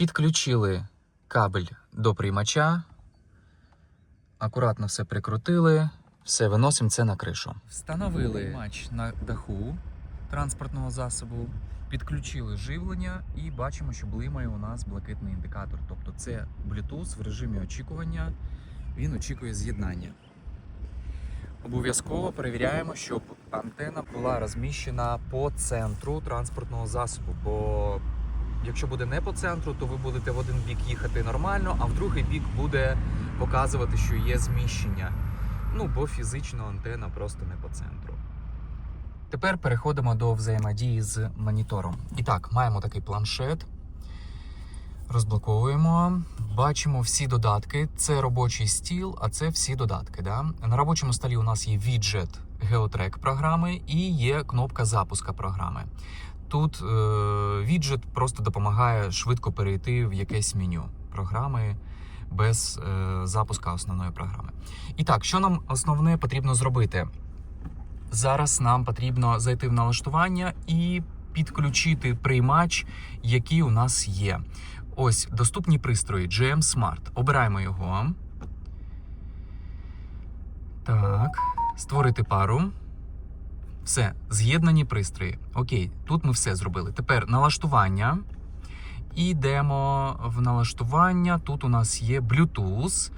Підключили кабель до приймача. Акуратно все прикрутили. Все, виносимо це на кришу. Встановили приймач на даху транспортного засобу. Підключили живлення і бачимо, що блимає у нас блакитний індикатор. Тобто це Bluetooth в режимі очікування. Він очікує з'єднання. Обов'язково перевіряємо, щоб антена була розміщена по центру транспортного засобу. Бо якщо буде не по центру, то ви будете в один бік їхати нормально, а в другий бік буде показувати, що є зміщення. Ну, бо фізично антена просто не по центру. Тепер переходимо до взаємодії з монітором. І так, маємо такий планшет. Розблоковуємо. Бачимо всі додатки. Це робочий стіл, а це всі додатки. Да? На робочому столі у нас є віджет Geotrack програми і є кнопка запуска програми. Тут е, віджет просто допомагає швидко перейти в якесь меню програми без е, запуска основної програми. І так, що нам основне потрібно зробити? Зараз нам потрібно зайти в налаштування і підключити приймач, який у нас є. Ось доступні пристрої GM Smart. Обираємо його. Так, створити пару. Все, з'єднані пристрої. Окей, тут ми все зробили. Тепер налаштування. Ідемо в налаштування. Тут у нас є Bluetooth.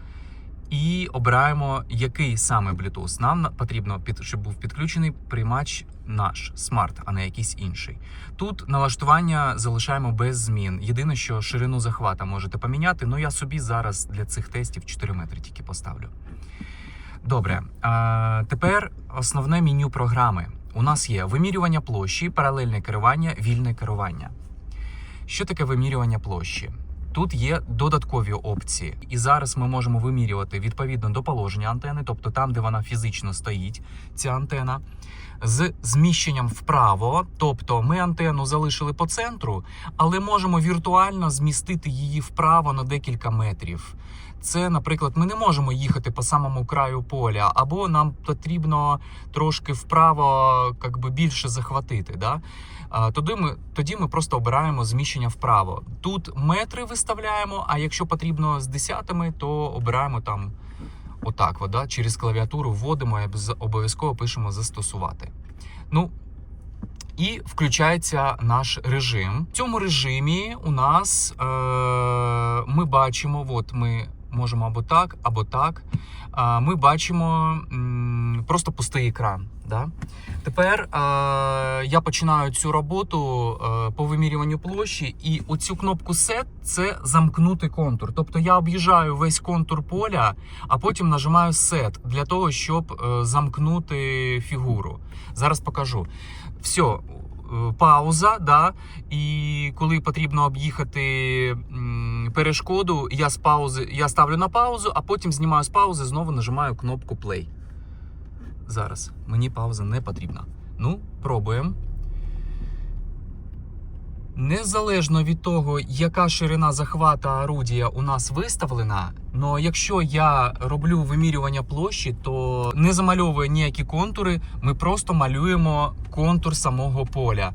І обираємо, який саме Bluetooth. Нам потрібно, щоб був підключений приймач наш смарт, а не якийсь інший. Тут налаштування залишаємо без змін. Єдине, що ширину захвата можете поміняти. Ну я собі зараз для цих тестів 4 метри тільки поставлю. Добре, тепер основне меню програми. У нас є вимірювання площі, паралельне керування, вільне керування. Що таке вимірювання площі? Тут є додаткові опції, і зараз ми можемо вимірювати відповідно до положення антени, тобто там, де вона фізично стоїть, ця антена, з зміщенням вправо. Тобто ми антенну залишили по центру, але можемо віртуально змістити її вправо на декілька метрів. Це, наприклад, ми не можемо їхати по самому краю поля, або нам потрібно трошки вправо как би, більше захватити. Да? Тоді ми, тоді ми просто обираємо зміщення вправо. Тут метри виставляємо, а якщо потрібно з десятими, то обираємо там отак, вода. через клавіатуру вводимо і обов'язково пишемо застосувати. Ну, і включається наш режим. В цьому режимі у нас е, ми бачимо, от ми можемо або так, або так. Ми бачимо просто пустий екран. Да? Тепер я починаю цю роботу е, по вимірюванню площі, і оцю кнопку Set це замкнути контур. Тобто я об'їжджаю весь контур поля, а потім нажимаю Set для того, щоб е, замкнути фігуру. Зараз покажу. Все, пауза, да, і коли потрібно об'їхати перешкоду, я з паузи я ставлю на паузу, а потім знімаю з паузи, знову нажимаю кнопку Play. Зараз мені пауза не потрібна. Ну, пробуємо. Незалежно від того, яка ширина захвата орудія у нас виставлена, але якщо я роблю вимірювання площі, то не замальовує ніякі контури, ми просто малюємо контур самого поля.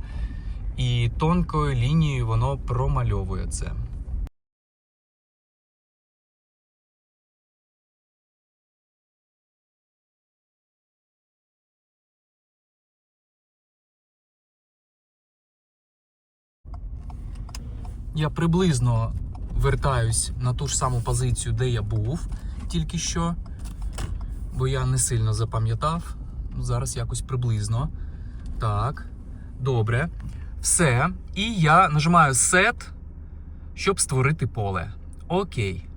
І тонкою лінією воно промальовує це. Я приблизно вертаюсь на ту ж саму позицію, де я був тільки що, бо я не сильно запам'ятав. Ну, Зараз якось приблизно. Так, добре. Все. І я нажимаю Set, щоб створити поле. Окей.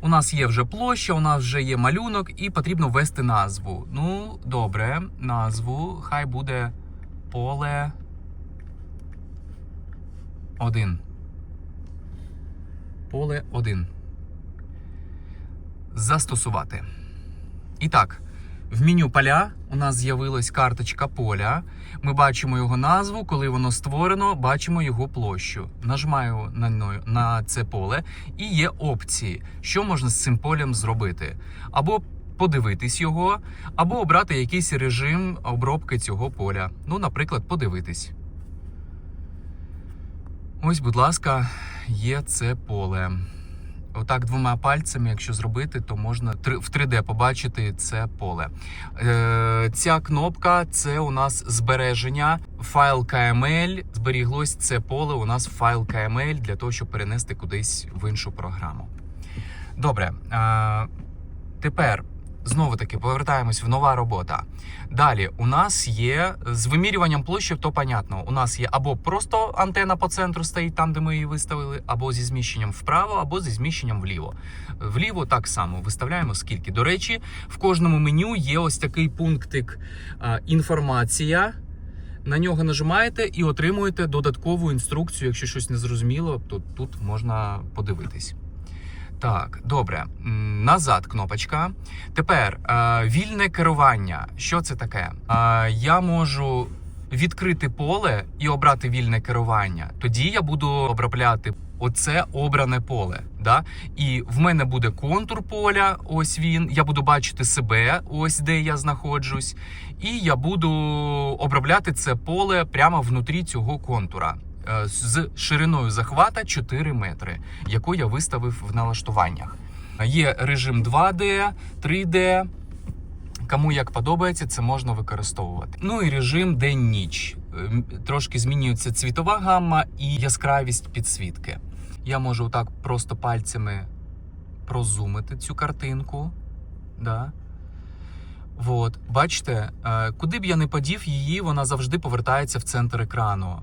У нас є вже площа, у нас вже є малюнок, і потрібно ввести назву. Ну, добре, назву. Хай буде поле 1 поле 1. Застосувати. І так, в меню поля у нас з'явилась карточка поля. Ми бачимо його назву. Коли воно створено, бачимо його площу. Нажимаю на, на це поле і є опції, що можна з цим полем зробити. Або подивитись його, або обрати якийсь режим обробки цього поля. Ну, наприклад, подивитись. Ось, будь ласка, є це поле. Отак двома пальцями, якщо зробити, то можна в 3D побачити це поле. Е, ця кнопка це у нас збереження. Файл KML. Зберіглось це поле у нас файл KML для того, щоб перенести кудись в іншу програму. Добре. Е, тепер знову таки повертаємось в нова робота. Далі у нас є з вимірюванням площі, то понятно. У нас є або просто антена по центру стоїть там, де ми її виставили, або зі зміщенням вправо, або зі зміщенням вліво. Вліво так само виставляємо скільки. До речі, в кожному меню є ось такий пунктик інформація. На нього нажимаєте і отримуєте додаткову інструкцію. Якщо щось не зрозуміло, то тут можна подивитись. Так, добре. Назад кнопочка. Тепер е, вільне керування. Що це таке? Е, я можу відкрити поле і обрати вільне керування. Тоді я буду обробляти оце обране поле. Да? І в мене буде контур поля. Ось він. Я буду бачити себе, ось де я знаходжусь. І я буду обробляти це поле прямо внутрі цього контура. Е, З шириною захвата 4 метри, яку я виставив в налаштуваннях. Є режим 2D, 3D. Кому як подобається, це можна використовувати. Ну і режим день-ніч. Ем, Трошки змінюється цвітова гамма і яскравість підсвітки. Я можу отак просто пальцями прозумити цю картинку. Да. От, бачите, е, куди б я не подів її, вона завжди повертається в центр екрану.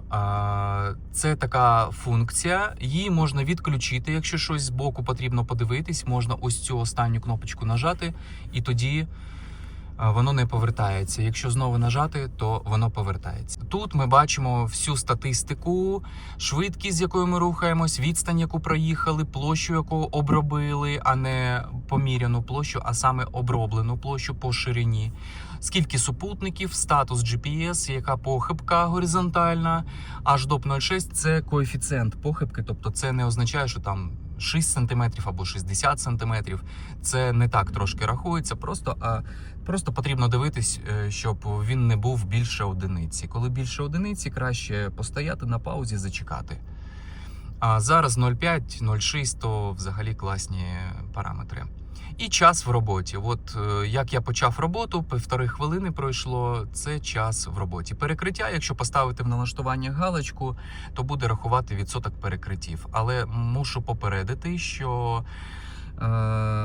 Це така функція. Її можна відключити, якщо щось збоку потрібно подивитись. Можна ось цю останню кнопочку нажати, і тоді воно не повертається. Якщо знову нажати, то воно повертається. Тут ми бачимо всю статистику, швидкість, з якою ми рухаємось, відстань, яку проїхали, площу, яку обробили, а не поміряну площу, а саме оброблену площу по ширині. Скільки супутників, статус GPS, яка похибка горизонтальна, аж до 0,6 це коефіцієнт похибки, тобто це не означає, що там 6 см або 60 см. Це не так трошки рахується, просто, а, просто потрібно дивитись, е, щоб він не був більше одиниці. Коли більше одиниці, краще постояти на паузі, зачекати. А зараз 0,5, 0,6 то взагалі класні параметри. І час в роботі. От е, як я почав роботу, півтори хвилини пройшло. Це час в роботі. Перекриття, якщо поставити в налаштування галочку, то буде рахувати відсоток перекриттів. Але мушу попередити, що е,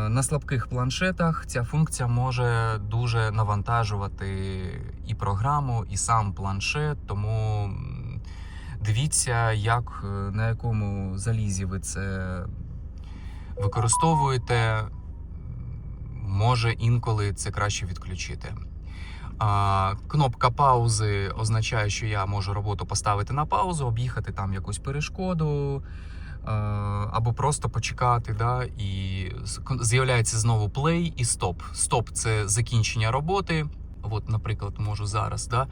на слабких планшетах ця функція може дуже навантажувати і програму, і сам планшет. Тому дивіться, як е, на якому залізі ви це використовуєте. Може інколи це краще відключити. Кнопка паузи означає, що я можу роботу поставити на паузу, об'їхати там якусь перешкоду, або просто почекати. Да, і з'являється знову play і стоп. Стоп це закінчення роботи. От, наприклад, можу зараз. Да,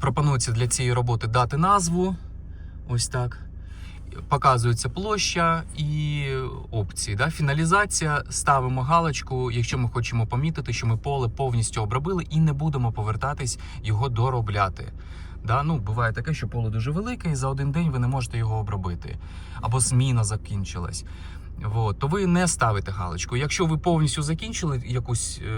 пропонується для цієї роботи дати назву. Ось так показується площа і опції. Да? Фіналізація, ставимо галочку, якщо ми хочемо помітити, що ми поле повністю обробили і не будемо повертатись його доробляти. Да? Ну, буває таке, що поле дуже велике, і за один день ви не можете його обробити. Або зміна закінчилась. От, то ви не ставите галочку. Якщо ви повністю закінчили якусь е,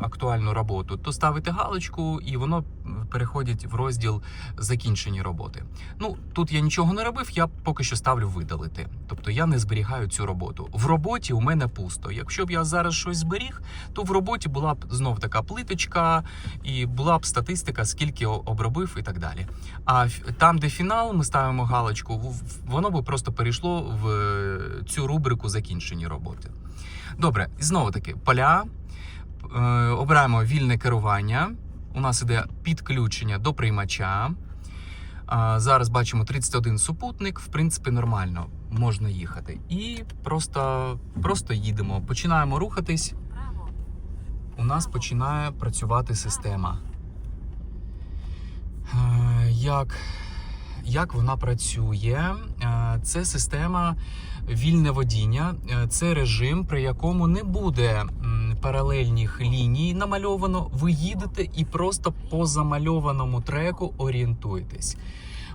актуальну роботу, то ставите галочку, і воно переходить в розділ закінчені роботи. Ну тут я нічого не робив, я поки що ставлю видалити. Тобто я не зберігаю цю роботу. В роботі у мене пусто. Якщо б я зараз щось зберіг, то в роботі була б знов така плиточка, і була б статистика, скільки обробив і так далі. А там, де фінал, ми ставимо галочку, воно би просто перейшло в е, цю рубрику закінчені роботи. Добре, і знову таки поля. Е, обираємо вільне керування. У нас іде підключення до приймача. Зараз бачимо 31 супутник, в принципі, нормально, можна їхати. І просто, просто їдемо. Починаємо рухатись. У нас починає працювати система. Е, Як, як вона працює? Е, Це система вільне водіння, Е, це режим, при якому не буде паралельних ліній намальовано. Ви їдете і просто по замальованому треку орієнтуєтесь.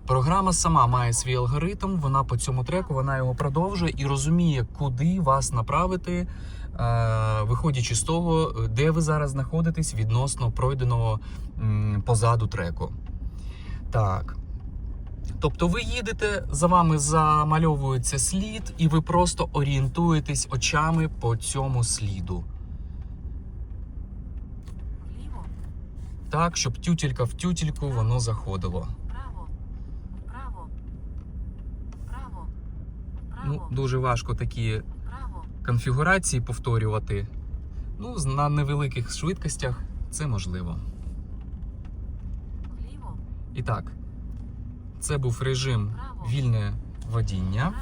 Програма сама має свій алгоритм, вона по цьому треку вона його продовжує і розуміє, куди вас направити, е, виходячи з того, де ви зараз знаходитесь відносно пройденого позаду треку. Так. Тобто ви їдете, за вами замальовується слід, і ви просто орієнтуєтесь очами по цьому сліду. Вліво, Так, щоб тютелька в тютельку воно заходило. вправо, вправо, вправо, Ну, дуже важко такі конфігурації повторювати. Ну, на невеликих швидкостях це можливо. вліво, І так, це був режим вільне водіння.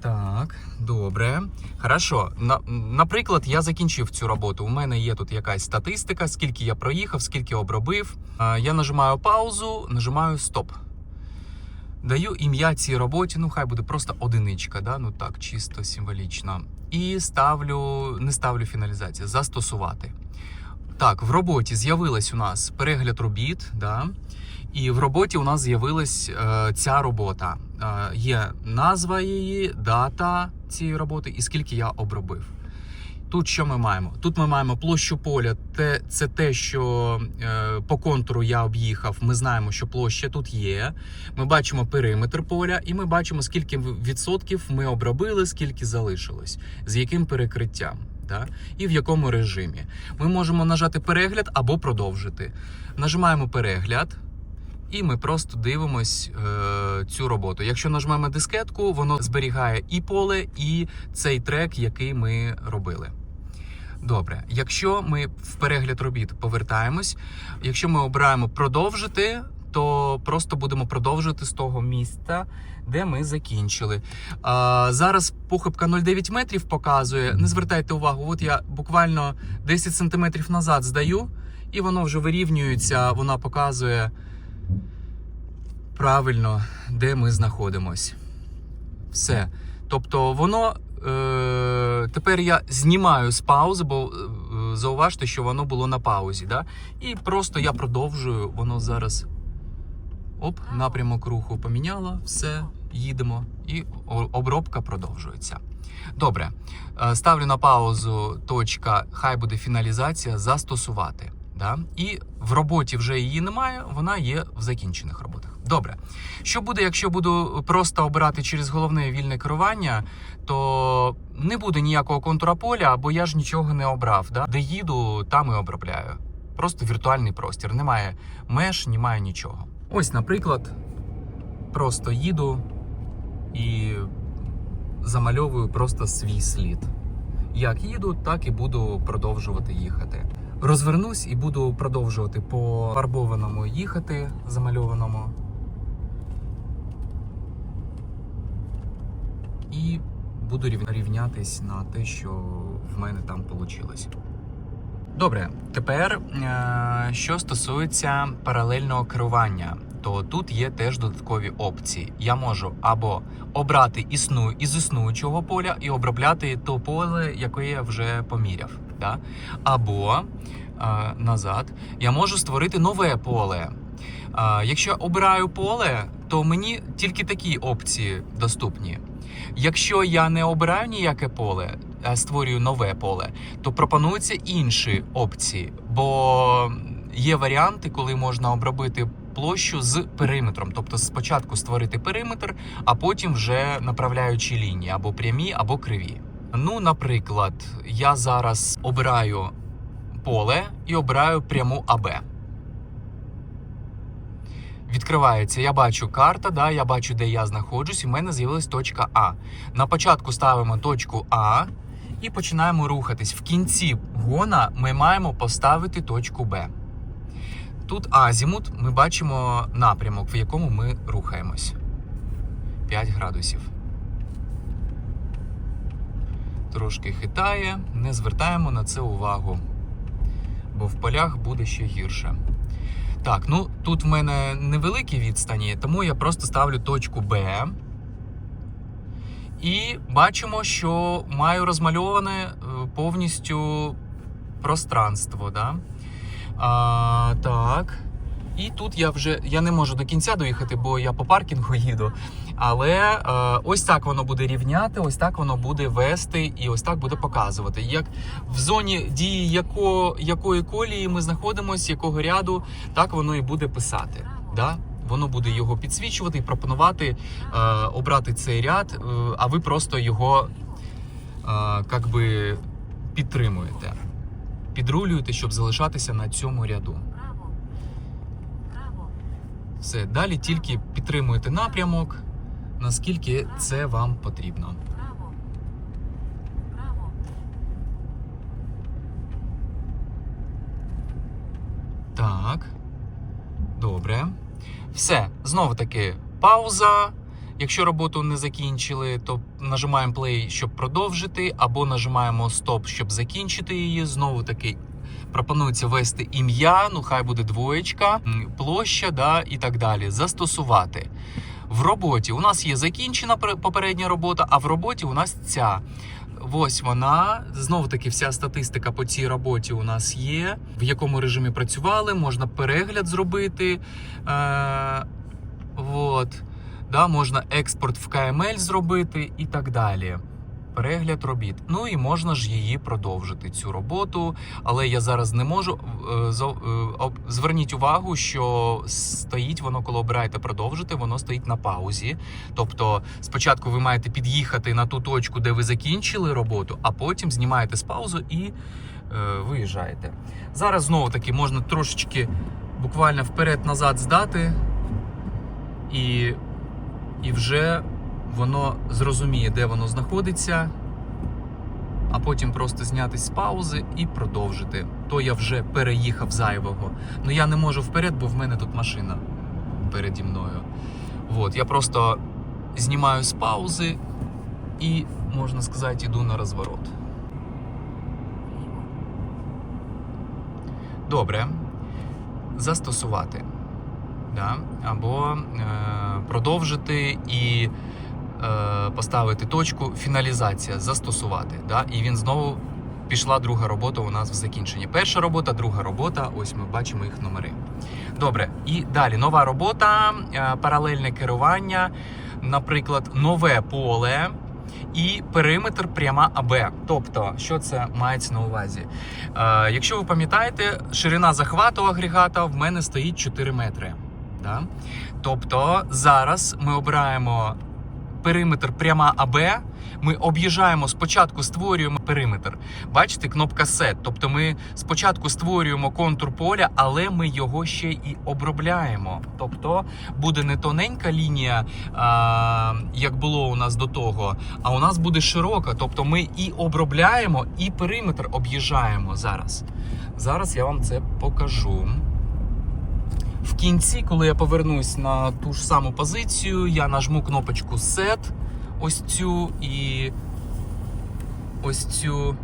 Так, добре. Хорошо. На, наприклад, я закінчив цю роботу. У мене є тут якась статистика, скільки я проїхав, скільки обробив. Я нажимаю паузу, нажимаю стоп. Даю ім'я цій роботі, ну хай буде просто одиничка, да? ну так, чисто символічно. І ставлю, не ставлю фіналізацію, застосувати. Так, в роботі з'явилась у нас перегляд робіт, да? і в роботі у нас з'явилась е, ця робота. Е, є назва її, дата цієї роботи і скільки я обробив. Тут що ми маємо? Тут ми маємо площу поля. Те, це те, що е, по контуру я об'їхав. Ми знаємо, що площа тут є. Ми бачимо периметр поля, і ми бачимо, скільки відсотків ми обробили, скільки залишилось, з яким перекриттям. Да? І в якому режимі. Ми можемо нажати перегляд або продовжити. Нажимаємо перегляд, і ми просто дивимось е, цю роботу. Якщо нажмемо дискетку, воно зберігає і поле, і цей трек, який ми робили. Добре, якщо ми в перегляд робіт повертаємось, якщо ми обираємо продовжити, то просто будемо продовжити з того місця, де ми закінчили. А, зараз похибка 0,9 метрів показує. Не звертайте увагу, от я буквально 10 сантиметрів назад здаю, і воно вже вирівнюється, вона показує правильно, де ми знаходимось. Все. Тобто воно. Е, тепер я знімаю з паузи, бо е, зауважте, що воно було на паузі. Да? І просто я продовжую, воно зараз. Оп, напрямок руху поміняло, все, їдемо, і обробка продовжується. Добре, Е, ставлю на паузу. Точка, хай буде фіналізація, застосувати. Да? І в роботі вже її немає, вона є в закінчених роботах. Добре. Що буде, якщо буду просто обирати через головне вільне керування, то не буде ніякого контура поля, бо я ж нічого не обрав. Да? Де їду, там і обробляю. Просто віртуальний простір. Немає меж, немає нічого. Ось, наприклад, просто їду і замальовую просто свій слід. Як їду, так і буду продовжувати їхати. Розвернусь і буду продовжувати по фарбованому їхати, замальованому. І буду рів- рівнятись на те, що в мене там вийшло. Добре, тепер е, що стосується паралельного керування, то тут є теж додаткові опції. Я можу або обрати існу із існуючого поля і обробляти то поле, яке я вже поміряв. Да? Або е, назад я можу створити нове поле. Е, якщо я обираю поле, то мені тільки такі опції доступні. Якщо я не обираю ніяке поле, створюю нове поле, то пропонуються інші опції, бо є варіанти, коли можна обробити площу з периметром, тобто спочатку створити периметр, а потім вже направляючи лінії або прямі, або криві. Ну, наприклад, я зараз обираю поле і обираю пряму АБ. Відкривається, я бачу карта, да, я бачу, де я знаходжусь, і в мене з'явилась точка А. На початку ставимо точку А і починаємо рухатись. В кінці гона ми маємо поставити точку Б. Тут азімут, ми бачимо напрямок, в якому ми рухаємось. 5 градусів. Трошки хитає, не звертаємо на це увагу, бо в полях буде ще гірше. Так, ну тут в мене невеликі відстані, тому я просто ставлю точку Б. І бачимо, що маю розмальоване е, повністю пространство. Да? А, так. І тут я вже я не можу до кінця доїхати, бо я по паркінгу їду. Але е, ось так воно буде рівняти, ось так воно буде вести і ось так буде показувати. Як в зоні дії яко, якої колії ми знаходимося, якого ряду, так воно і буде писати. Да? Воно буде його підсвічувати і пропонувати е, обрати цей ряд, е, а ви просто його е, как би підтримуєте, підрулюєте, щоб залишатися на цьому ряду. Все, далі тільки підтримуєте напрямок, наскільки це вам потрібно. Так. Добре. Все. Знову таки, пауза. Якщо роботу не закінчили, то нажимаємо play, щоб продовжити, або нажимаємо стоп, щоб закінчити її. Знову таки пропонується ввести ім'я, ну хай буде двоєчка, площа, да, і так далі. Застосувати. В роботі у нас є закінчена пер- попередня робота, а в роботі у нас ця. Ось вона. Знову таки, вся статистика по цій роботі у нас є. В якому режимі працювали, можна перегляд зробити. Е, от. Да, можна експорт в КМЛ зробити і так далі. Перегляд робіт. Ну і можна ж її продовжити, цю роботу. Але я зараз не можу. Е, е, Зверніть увагу, що стоїть воно, коли обираєте продовжити, воно стоїть на паузі. Тобто, спочатку ви маєте під'їхати на ту точку, де ви закінчили роботу, а потім знімаєте з паузу і е, виїжджаєте. Зараз знову таки можна трошечки буквально вперед-назад здати, і, і вже воно зрозуміє, де воно знаходиться, а потім просто знятись з паузи і продовжити. То я вже переїхав зайвого. Ну я не можу вперед, бо в мене тут машина переді мною. От, я просто знімаю з паузи і, можна сказати, йду на розворот. Добре. Застосувати. Да? Або е, продовжити і поставити точку фіналізація, застосувати. Да? І він знову пішла друга робота у нас в закінченні. Перша робота, друга робота. Ось ми бачимо їх номери. Добре, і далі нова робота, е, паралельне керування, наприклад, нове поле. І периметр пряма АБ. Тобто, що це мається на увазі? Е, якщо ви пам'ятаєте, ширина захвату агрегата в мене стоїть 4 метри. Да? Тобто зараз ми обираємо периметр пряма АБ. Ми об'їжджаємо спочатку, створюємо периметр. Бачите, кнопка Set. Тобто ми спочатку створюємо контур поля, але ми його ще і обробляємо. Тобто буде не тоненька лінія, а, як було у нас до того, а у нас буде широка. Тобто ми і обробляємо, і периметр об'їжджаємо зараз. Зараз я вам це покажу. В кінці, коли я повернусь на ту ж саму позицію, я нажму кнопочку Set, ось цю і ось цю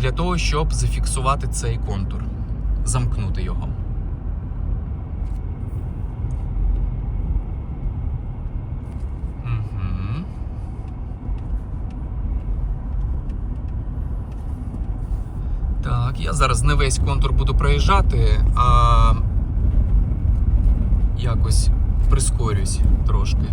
для того, щоб зафіксувати цей контур, замкнути його. Так, я зараз не весь контур буду проїжджати, а якось прискорюсь трошки.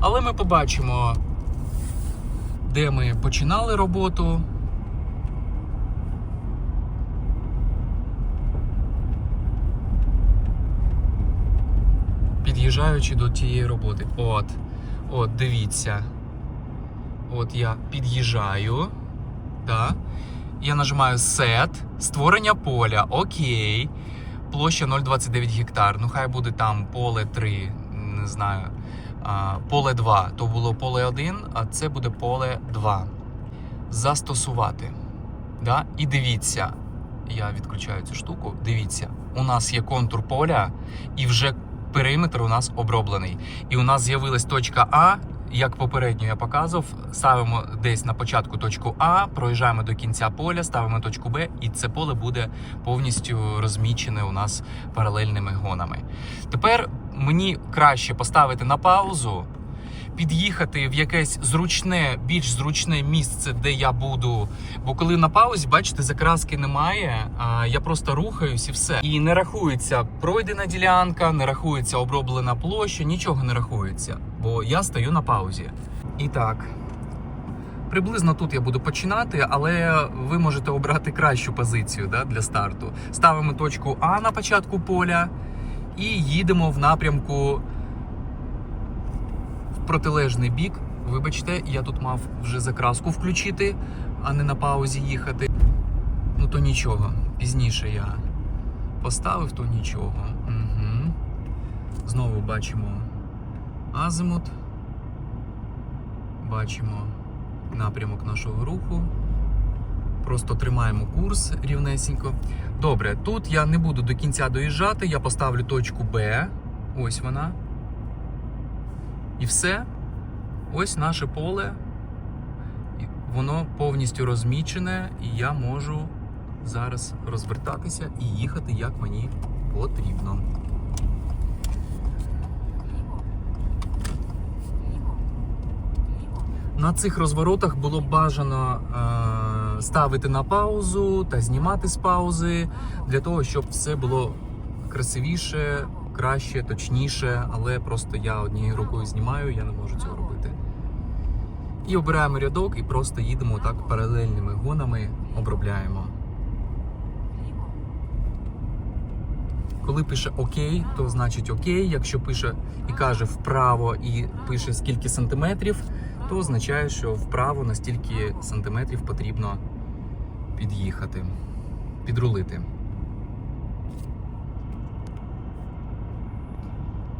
Але ми побачимо, де ми починали роботу. Під'їжджаючи до тієї роботи. От, от, дивіться. От я під'їжджаю. Да? Я нажимаю Set, створення поля. Окей. Площа 0,29 гектар. Ну, хай буде там поле 3, не знаю. А, поле 2. То було поле 1, а це буде поле 2. Застосувати. Да? І дивіться. Я відключаю цю штуку. Дивіться, у нас є контур поля, і вже периметр у нас оброблений. І у нас з'явилась точка А, як попередньо я показував, ставимо десь на початку точку А, проїжджаємо до кінця поля, ставимо точку Б, і це поле буде повністю розмічене у нас паралельними гонами. Тепер мені краще поставити на паузу, під'їхати в якесь зручне, більш зручне місце, де я буду. Бо коли на паузі, бачите, закраски немає, а я просто рухаюсь і все. І не рахується пройдена ділянка, не рахується оброблена площа, нічого не рахується, бо я стою на паузі. І так. Приблизно тут я буду починати, але ви можете обрати кращу позицію да, для старту. Ставимо точку А на початку поля і їдемо в напрямку протилежний бік. Вибачте, я тут мав вже закраску включити, а не на паузі їхати. Ну то нічого. Пізніше я поставив, то нічого. Угу. Знову бачимо азимут. Бачимо напрямок нашого руху. Просто тримаємо курс рівнесенько. Добре, тут я не буду до кінця доїжджати, я поставлю точку Б. Ось вона. І все. Ось наше поле. Воно повністю розмічене, і я можу зараз розвертатися і їхати, як мені потрібно. На цих розворотах було бажано е, ставити на паузу та знімати з паузи для того, щоб все було красивіше, краще, точніше. Але просто я однією рукою знімаю, я не можу цього робити. І обираємо рядок і просто їдемо так паралельними гонами, обробляємо. Коли пише ОК, то значить ОК. Якщо пише і каже вправо і пише скільки сантиметрів, то означає, що вправо на стільки сантиметрів потрібно під'їхати, підрулити.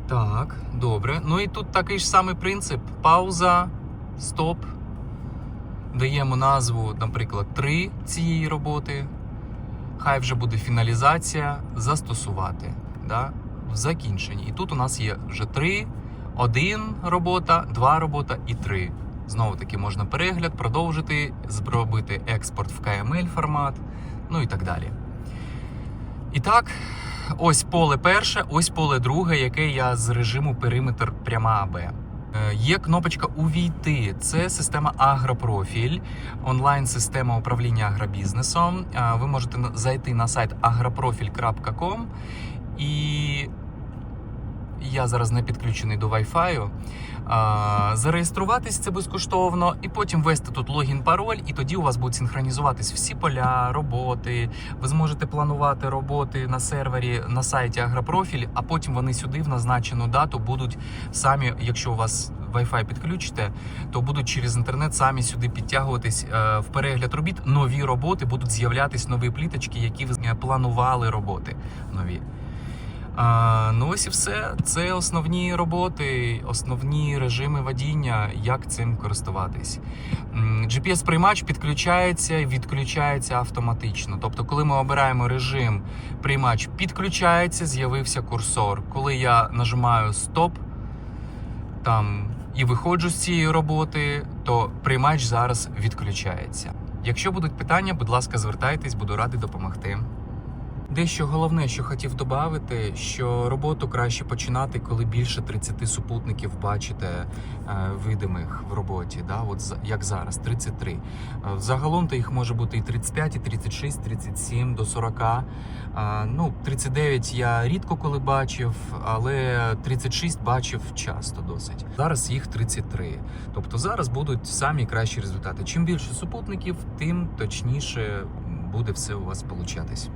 Так, добре. Ну і тут такий ж самий принцип: пауза, стоп. Даємо назву, наприклад, 3 цієї роботи. Хай вже буде фіналізація, застосувати да, в закінченні. І тут у нас є вже 3, 1 робота, 2 робота і 3. Знову таки можна перегляд, продовжити, зробити експорт в KML формат, ну і так далі. І так, ось поле перше, ось поле друге, яке я з режиму периметр пряма АБ. Е, Є кнопочка Увійти. Це система Агропрофіль, онлайн-система управління агробізнесом. Е, Ви можете зайти на сайт agroprofil.com і я зараз не підключений до Wi-Fi. Зареєструватись це безкоштовно, і потім ввести тут логін, пароль, і тоді у вас будуть синхронізуватись всі поля, роботи. Ви зможете планувати роботи на сервері на сайті Агропрофіль, а потім вони сюди в назначену дату будуть самі, якщо у вас Wi-Fi підключите, то будуть через інтернет самі сюди підтягуватись е, в перегляд робіт. Нові роботи будуть з'являтись нові пліточки, які ви планували роботи нові. А, ну ось і все. Це основні роботи, основні режими водіння, як цим користуватись. М, GPS-приймач підключається і відключається автоматично. Тобто, коли ми обираємо режим, приймач підключається, з'явився курсор. Коли я нажимаю стоп там і виходжу з цієї роботи, то приймач зараз відключається. Якщо будуть питання, будь ласка, звертайтесь, буду радий допомогти. Дещо головне, що хотів додати, що роботу краще починати, коли більше 30 супутників бачите е, видимих в роботі. Да? От як зараз, 33. Е, Загалом то їх може бути і 35, і 36, 37 до 40. А, ну, 39 я рідко коли бачив, але 36 бачив часто досить. Зараз їх 33. Тобто зараз будуть самі кращі результати. Чим більше супутників, тим точніше буде все у вас получатись.